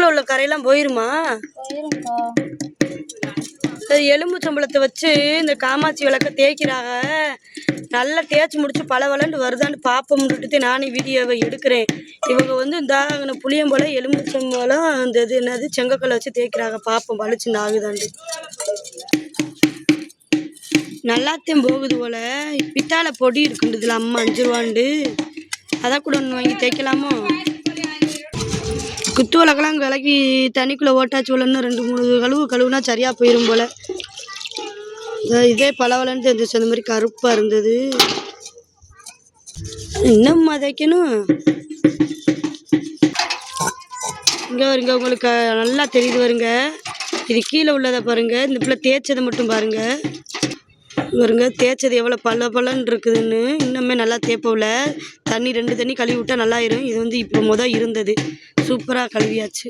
மூக்கில் உள்ள கரையெல்லாம் போயிருமா? எலும்பு சம்பளத்தை வச்சு இந்த காமாட்சி விளக்க தேய்க்கிறாங்க. நல்லா தேய்ச்சி முடிச்சு பளபளன்னு வருதான்னு பார்ப்போம்னுட்டு நானே வீடியோவை எடுக்கிறேன். இவங்க வந்து இந்த புளியம்பழம் எலும்பு சம்பளம் இந்த இது என்னது செங்கக்கல்லை வச்சு தேய்க்கிறாங்க. பார்ப்போம் இந்த ஆகுதாண்டு நல்லாத்தையும் போகுது போல. பித்தாளை பொடி இருக்குண்டு இதில் அம்மா அஞ்சு ரூபாண்டு. அதான் கூட ஒன்று வாங்கி தேய்க்கலாமோ? குத்து விளக்கெல்லாம் விளக்கி தண்ணிக்குள்ளே ஓட்டாச்சு விளன்னு ரெண்டு மூணு கழுவு கழுவுனா சரியாக போயிடும் போல். இதே பலவலன்னு தெரிஞ்சிச்சு. அந்த மாதிரி கருப்பாக இருந்தது. இன்னும் மதைக்கணும். இங்கே வருங்க உங்களுக்கு நல்லா தெரியுது வருங்க இது கீழே உள்ளதை பாருங்க. இந்த பிள்ளை தேய்ச்சதை மட்டும் பாருங்கள் பாருங்க தேய்ச்சது எவ்வளோ பல பலன்னு இருக்குதுன்னு. இன்னுமே நல்லா தேய்ப்பவில்ல தண்ணி ரெண்டு தண்ணி கழுவி விட்டா நல்லாயிரும் இது வந்து இப்போ மொதல் இருந்தது. சூப்பராக கழுவியாச்சு.